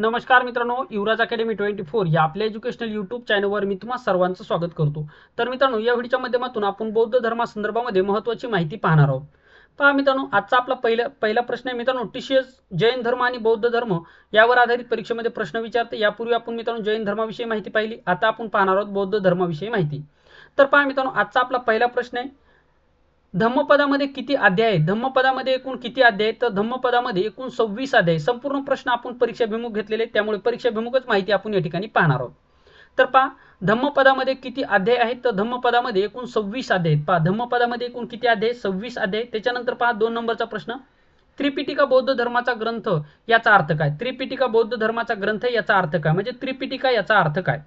नमस्कार मित्रांनो युवराज academy twenty four या आपल्या एज्युकेशनल युट्यूब चॅनलवर मी तुम्हा सर्वांचं स्वागत करतो. तर मित्रांनो या व्हिडिओच्या माध्यमातून आपण बौद्ध धर्मासंदर्भामध्ये महत्त्वाची माहिती पाहणार आहोत. पहा मित्रांनो आजचा आपला पहिला पहिला प्रश्न आहे मित्रांनो टीसीएस जैन धर्म आणि बौद्ध धर्म यावर आधारित परीक्षेमध्ये प्रश्न विचारते. यापूर्वी आपण मित्रांनो जैन धर्माविषयी माहिती पाहिली. आता आपण पाहणार आहोत बौद्ध धर्माविषयी माहिती. तर पहा मित्रांनो आजचा आपला पहिला प्रश्न आहे. धम्मपदामध्ये किती अध्याय आहेत? धम्मपदामध्ये एकूण किती अध्याय आहेत? तर धम्मपदामध्ये एकूण सव्वीस अध्याय संपूर्ण प्रश्न आपण परीक्षाभिमुख घेतलेले आहेत. त्यामुळे परीक्षाभिमुखच माहिती आपण या ठिकाणी पाहणार आहोत. तर पहा धम्मपदामध्ये किती अध्याय आहेत? तर धम्मपदामध्ये एकूण सव्वीस अध्याय आहेत. पहा धम्मपदामध्ये एकूण किती अध्याय सव्वीस अध्याय त्याच्यानंतर पहा दोन नंबरचा प्रश्न. त्रिपिटिका बौद्ध धर्माचा ग्रंथ याचा अर्थ काय? त्रिपिटिका बौद्ध धर्माचा ग्रंथ याचा अर्थ काय? म्हणजे त्रिपिटिका याचा अर्थ काय?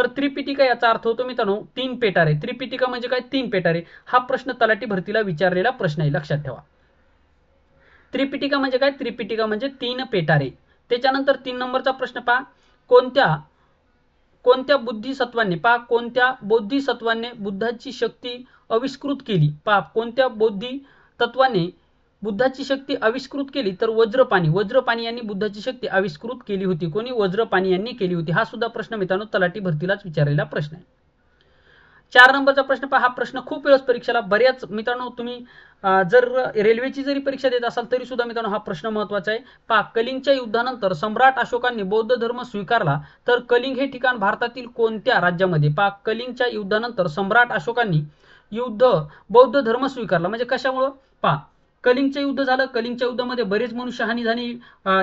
तर त्रिपिटिका याचा अर्थ होतो मित्रांनो तीन पेटारे. त्रिपिटिका म्हणजे काय? तीन पेटारे. हा प्रश्न तलाठी भरतीला विचारलेला प्रश्न आहे. लक्षात ठेवा. त्रिपिटिका म्हणजे काय? त्रिपिटिका म्हणजे तीन पेटारे. त्याच्यानंतर तीन नंबरचा प्रश्न पहा. कोणत्या कोणत्या बुद्धिसत्वाने पहा कोणत्या बोधिसत्वाने बुद्धाची शक्ती आविष्कृत केली? पहा कोणत्या बौद्धी तत्वाने बुद्धाची शक्ती आविष्कृत केली तर वज्रपाणी वज्रपाणी यांनी बुद्धाची शक्ती आविष्कृत केली होती. कोणी वज्रपाणी यांनी केली होती? हा सुद्धा प्रश्न मित्रांनो तलाठी भरतीलाच विचारलेला प्रश्न आहे. चार नंबरचा प्रश्न पहा. हा प्रश्न खूप वेळेस परीक्षेला बऱ्याच मित्रांनो तुम्ही जर रेल्वेची जरी परीक्षा देत असाल तरी सुद्धा मित्रांनो हा प्रश्न महत्त्वाचा आहे. पहा कलिंगच्या युद्धानंतर सम्राट अशोकांनी बौद्ध धर्म स्वीकारला तर कलिंग हे ठिकाण भारतातील कोणत्या राज्यामध्ये? पहा कलिंगच्या युद्धानंतर सम्राट अशोकांनी युद्ध बौद्ध धर्म स्वीकारला. म्हणजे कशामुळं? पहा कलिंगचं युद्ध झालं. कलिंगच्या युद्धामध्ये बरेच मनुष्यहानी झाली.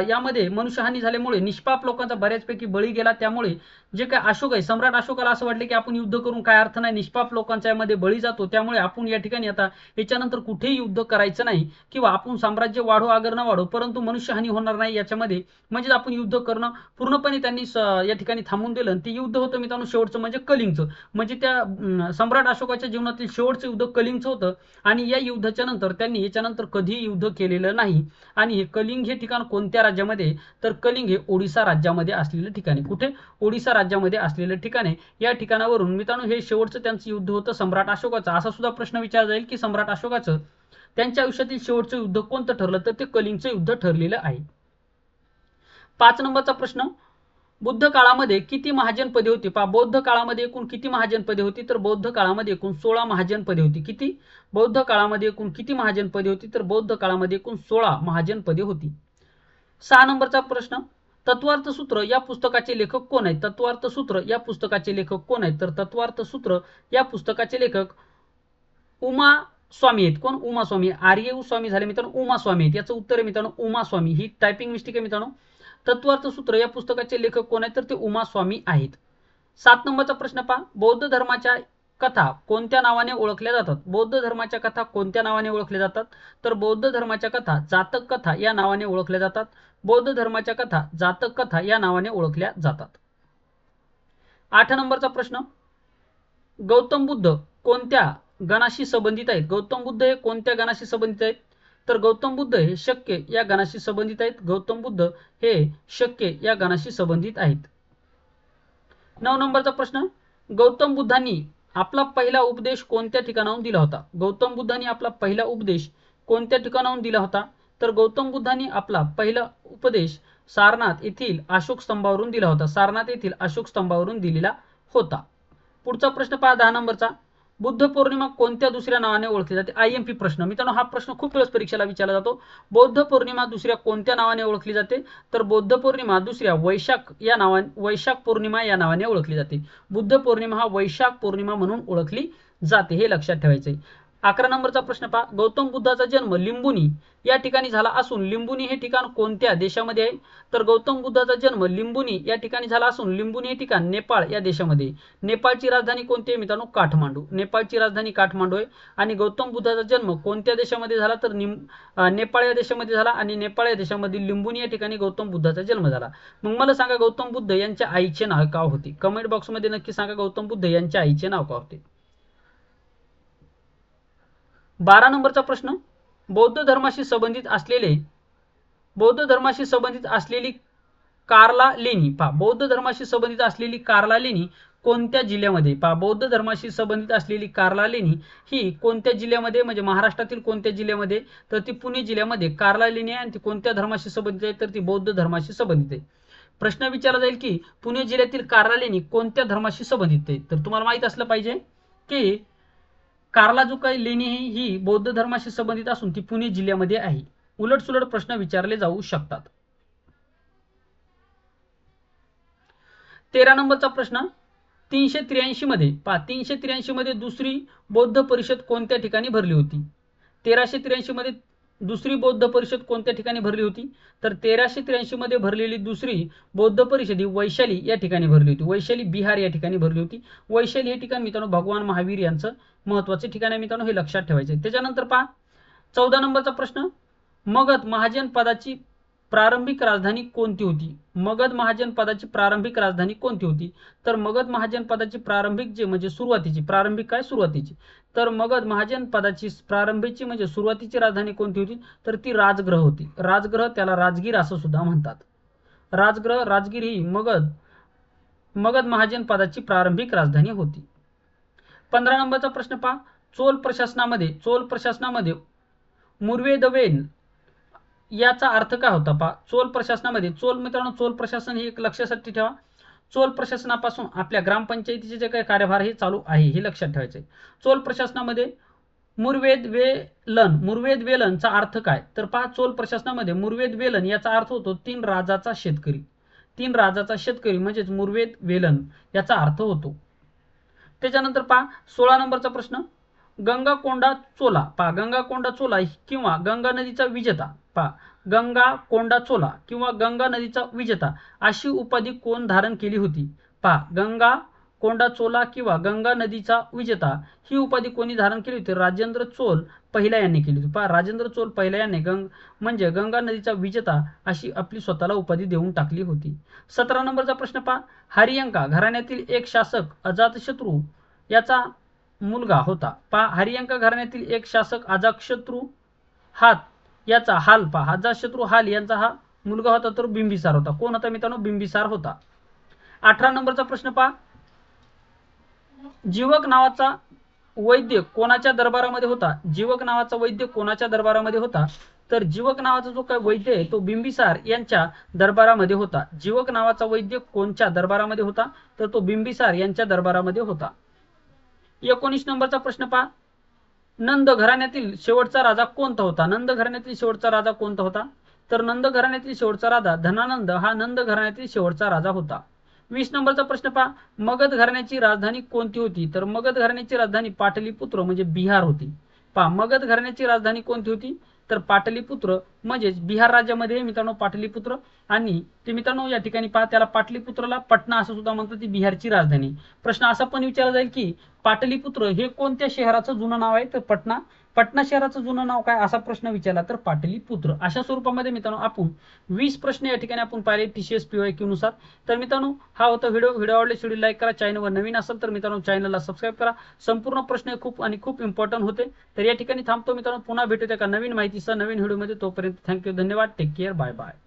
यामध्ये मनुष्यहानी झाल्यामुळे निष्पाप लोकांचा बऱ्याचपैकी बळी गेला. त्यामुळे जे काय अशोक आहे सम्राट अशोकाला असं वाटले की आपण युद्ध करून काय अर्थ नाही. निष्पाप लोकांचा यामध्ये बळी जातो. त्यामुळे आपण या ठिकाणी आता याच्यानंतर कुठेही युद्ध करायचं नाही किंवा आपण साम्राज्य वाढो आगर न वाढो परंतु मनुष्यहानी होणार नाही याच्यामध्ये. म्हणजेच आपण युद्ध करणं पूर्णपणे त्यांनी या ठिकाणी थांबून दिलं. आणि ते युद्ध होतं मित्रांनो शेवटचं म्हणजे कलिंगचं. म्हणजे त्या सम्राट अशोकाच्या जीवनातील शेवटचं युद्ध कलिंगचं होतं. आणि या युद्धाच्या नंतर त्यांनी याच्यानंतर कधी युद्ध केलेलं नाही. आणि हे कलिंग हे ठिकाण कोणत्या राज्यामध्ये? तर कलिंग हे ओडिसा राज्यामध्ये असलेलं ठिकाण आहे. कुठे? ओडिसा राज्यामध्ये असलेलं ठिकाण आहे. या ठिकाणावरून मित्रांनो हे शेवटचं त्यांचं युद्ध होतं सम्राट अशोकाचं. असा सुद्धा प्रश्न विचारला जाईल की सम्राट अशोकाचं त्यांच्या आयुष्यातील शेवटचं युद्ध कोणतं ठरलं? तर ते कलिंगचं युद्ध ठरलेलं आहे. पाच नंबरचा प्रश्न बुद्ध काळामध्ये किती महाजनपदे होती? पहा बौद्ध काळामध्ये एकूण किती महाजनपदे होती? तर बौद्ध काळामध्ये एकूण सोळा महाजनपदे होती. किती? बौद्ध काळामध्ये एकूण किती महाजनपदे होती? तर बौद्ध काळामध्ये एकूण सोळा महाजनपदे होती. सहा नंबरचा प्रश्न. तत्वार्थ सूत्र या पुस्तकाचे लेखक कोण आहेत? तत्वार्थ सूत्र या पुस्तकाचे लेखक कोण आहेत? तर तत्वार्थ सूत्र या पुस्तकाचे लेखक उमा स्वामी आहेत. कोण? उमा स्वामी आर्य स्वामी झाले मित्रांनो उमा स्वामी आहेत. याचं उत्तर आहे मित्रांनो उमा स्वामी ही टायपिंग मिस्टेक आहे मित्रांनो. तत्वार्थ सूत्र या पुस्तकाचे लेखक कोण आहेत? तर ते उमा स्वामी आहेत. सात नंबरचा प्रश्न पहा. बौद्ध धर्माच्या कथा कोणत्या नावाने ओळखल्या जातात? बौद्ध धर्माच्या कथा कोणत्या नावाने ओळखल्या जातात? तर बौद्ध धर्माच्या कथा जातक कथा या नावाने ओळखल्या जातात. बौद्ध धर्माच्या कथा जातक कथा या नावाने ओळखल्या जातात. आठ नंबरचा प्रश्न. गौतम बुद्ध कोणत्या गणाशी संबंधित आहेत? गौतम बुद्ध हे कोणत्या गणाशी संबंधित आहेत? तर गौतम बुद्ध हे शक्य या गणाशी संबंधित आहेत. गौतम बुद्ध हे शक्य या गणाशी संबंधित आहेत. नऊ नंबरचा प्रश्न गौतम बुद्धांनी आपला पहिला उपदेश कोणत्या ठिकाणाहून दिला होता? गौतम बुद्धांनी आपला पहिला उपदेश कोणत्या ठिकाणाहून दिला होता? तर गौतम बुद्धांनी आपला पहिला उपदेश सारनाथ येथील अशोक स्तंभावरून दिला होता. सारनाथ येथील अशोक स्तंभावरून दिलेला होता. पुढचा प्रश्न पहा दहा नंबरचा. बुद्ध पौर्णिमा कोणत्या दुसऱ्या नावाने ओळखली जाते? आय एम पी प्रश्न. मित्रांनो हा प्रश्न खूप वेळेस परीक्षेला विचारला जातो. बौद्ध पौर्णिमा दुसऱ्या कोणत्या नावाने ओळखली जाते? तर बौद्ध पौर्णिमा दुसऱ्या वैशाख या नावाने वैशाख पौर्णिमा या नावाने ओळखली जाते. बुद्ध पौर्णिमा हा वैशाख पौर्णिमा म्हणून ओळखली जाते हे लक्षात ठेवायचे अकरा नंबरचा प्रश्न पहा. गौतम बुद्धाचा जन्म लिंबुनी या ठिकाणी झाला असून लिंबुनी हे ठिकाण कोणत्या देशामध्ये आहे? तर गौतम बुद्धाचा जन्म लिंबुनी या ठिकाणी झाला असून लिंबुनी हे ठिकाण नेपाळ या देशामध्ये नेपाळची राजधानी कोणती आहे मित्रांनो? काठमांडू. नेपाळची राजधानी काठमांडू आहे. आणि गौतम बुद्धाचा जन्म कोणत्या देशामध्ये झाला? तर नेपाळ या देशामध्ये झाला आणि नेपाळ या देशामध्ये लिंबुनी या ठिकाणी गौतम बुद्धाचा जन्म झाला. मग मला सांगा गौतम बुद्ध यांच्या आईचे नाव का होते? कमेंट बॉक्समध्ये नक्की सांगा गौतम बुद्ध यांच्या आईचे नाव का होते? बारा नंबरचा प्रश्न. बौद्ध धर्माशी संबंधित असलेले बौद्ध धर्माशी संबंधित असलेली कार्ला लेणी. पहा बौद्ध धर्माशी संबंधित असलेली कार्ला लेणी कोणत्या जिल्ह्यामध्ये? पहा बौद्ध धर्माशी संबंधित असलेली कार्ला लेणी ही कोणत्या जिल्ह्यामध्ये? म्हणजे महाराष्ट्रातील कोणत्या जिल्ह्यामध्ये? तर ती पुणे जिल्ह्यामध्ये कार्ला लेणी आहे आणि ती कोणत्या धर्माशी संबंधित आहे? तर ती बौद्ध धर्माशी संबंधित आहे. प्रश्न विचारला जाईल की पुणे जिल्ह्यातील कार्ला लेणी कोणत्या धर्माशी संबंधित आहे? तर तुम्हाला माहीत असलं पाहिजे की कार्ला लेणी ही बौद्ध धर्माशी संबंधित असून ती पुणे जिल्ह्यामध्ये आहे. उलटसुलट प्रश्न विचारले जाऊ शकतात. तेरा नंबरचा प्रश्न तीनशे त्र्याऐंशी मध्ये पहा तीनशे त्र्याऐंशी मध्ये दुसरी बौद्ध परिषद कोणत्या ठिकाणी भरली होती? तेराशे त्र्याऐंशी मध्ये दुसरी बौद्ध परिषद कोणत्या ठिकाणी भरली होती? तर तेराशे त्र्याऐंशी मध्ये भरलेली दुसरी बौद्ध परिषद ही वैशाली या ठिकाणी भरली होती. वैशाली बिहार या ठिकाणी भरली होती. वैशाली हे ठिकाण मित्रांनो भगवान महावीर यांचं महत्त्वाचे ठिकाण आहे मित्रांनो हे लक्षात ठेवायचे त्याच्यानंतर पहा चौदा नंबरचा प्रश्न मगध महाजन पदाची प्रारंभिक राजधानी कोणती होती? मगध महाजन पदाची प्रारंभिक राजधानी कोणती होती? तर मगध महाजन पदाची प्रारंभिक जे म्हणजे सुरुवातीची प्रारंभिक काय? सुरुवातीची. तर मगध महाजन पदाची प्रारंभीची म्हणजे सुरुवातीची राजधानी कोणती होती? तर ती राजग्रह होती. राजग्रह त्याला राजगीर असं सुद्धा म्हणतात. राजग्रह राजगीर ही मगध मगध महाजन पदाची प्रारंभिक राजधानी होती. पंधरा नंबरचा प्रश्न पहा. चोल प्रशासनामध्ये चोल प्रशासनामध्ये मुर्वेदवेन याचा अर्थ काय होता पहा? चोल प्रशासनामध्ये चोल मित्रांनो चोल प्रशासन ही एक लक्षासाठी ठेवा. चोल प्रशासनापासून आपल्या ग्रामपंचायतीचे जे काही कार्यभार हे चालू आहे हे लक्षात ठेवायचे चोल प्रशासनामध्ये मुर्वेद वेलन मुर्वेद वेलनचा अर्थ काय? तर पहा चोल प्रशासनामध्ये मुर्वेद वेलन याचा अर्थ होतो तीन राजाचा शेतकरी. तीन राजाचा शेतकरी म्हणजेच मुर्वेद वेलन याचा अर्थ होतो. त्याच्यानंतर पहा सोळा नंबरचा प्रश्न. गंगाकोंडा चोला. पहा गंगाकोंडा चोला किंवा गंगा नदीचा विजेता. पहा गंगा कोंडा चोला किंवा गंगा नदीचा विजेता अशी उपाधी कोण धारण केली होती? पहा गंगा कोंडा चोला किंवा गंगा नदीचा विजेता ही उपाधी कोणी धारण केली होती? राजेंद्र चोल पहिला यांनी केली होती. पहा राजेंद्र चोल पहिला यांनी गंग म्हणजे गंगा नदीचा विजेता अशी आपली स्वतःला उपाधी देऊन टाकली होती. सतरा नंबरचा प्रश्न पहा. हरियंका घराण्यातील एक शासक अजातशत्रू याचा मुलगा होता. पा हरियंक घराण्यातील एक शासक अजातशत्रू हात याचा हाल पहा. अजाशत्रू हाल यांचा हा मुलगा होता तर बिंबिसार होता. कोण होता मित्रांनो? बिंबिसार होता. अठरा नंबरचा प्रश्न पहा. जीवक नावाचा वैद्य कोणाच्या दरबारामध्ये होता? जीवक नावाचा वैद्य कोणाच्या दरबारामध्ये होता? तर जीवक नावाचा जो काय वैद्य आहे तो बिंबिसार यांच्या दरबारामध्ये होता. जीवक नावाचा वैद्य कोणच्या दरबारामध्ये होता? तर तो बिंबिसार यांच्या दरबारामध्ये होता. एकोणीस नंबरचा प्रश्न पहा. नंद घराण्यातील शेवटचा राजा कोणता होता? नंद घराण्यातील शेवटचा राजा कोणता होता? तर नंद घराण्यातील शेवटचा राजा धनानंद हा नंद घराण्यातील शेवटचा राजा होता. वीस नंबरचा प्रश्न पहा. मगध घराण्याची राजधानी कोणती होती? तर मगध घराण्याची राजधानी पाटलीपुत्र म्हणजे बिहार होती. पहा मगध घराण्याची राजधानी कोणती होती? तर पाटलीपुत्र म्हणजेच बिहार राज्यामध्ये मित्रांनो पाटलीपुत्र आणि ते मित्रांनो या ठिकाणी पहा त्याला पाटलीपुत्रला पटना असं सुद्धा म्हणतात ती बिहारची राजधानी. प्रश्न असा पण विचारला जाईल की पाटलीपुत्र हे कोणत्या शहराचं जुनं नाव आहे? तर पटना पटना शहराचं जुनं नाव काय? असा प्रश्न विचारला तर पाटलीपुत्र. अशा स्वरूपामध्ये मित्रांनो आपण वीस प्रश्न या ठिकाणी आपण पाहिले टीसीएस पीवायनुसार. तर मित्रांनो हा होता व्हिडिओ. व्हिडिओ आवडले शेड्यूल लाईक करा. चॅनलवर नवीन असेल तर मित्रांनो चॅनलला सबस्क्राईब करा. संपूर्ण प्रश्न खूप आणि खूप इम्पॉर्टंट होते. तर या ठिकाणी थांबतो मित्रांनो. पुन्हा भेटूया एका नवीन माहितीसह नवीन व्हिडिओमध्ये. तोपर्यंत थँक्यू धन्यवाद. Take care bye bye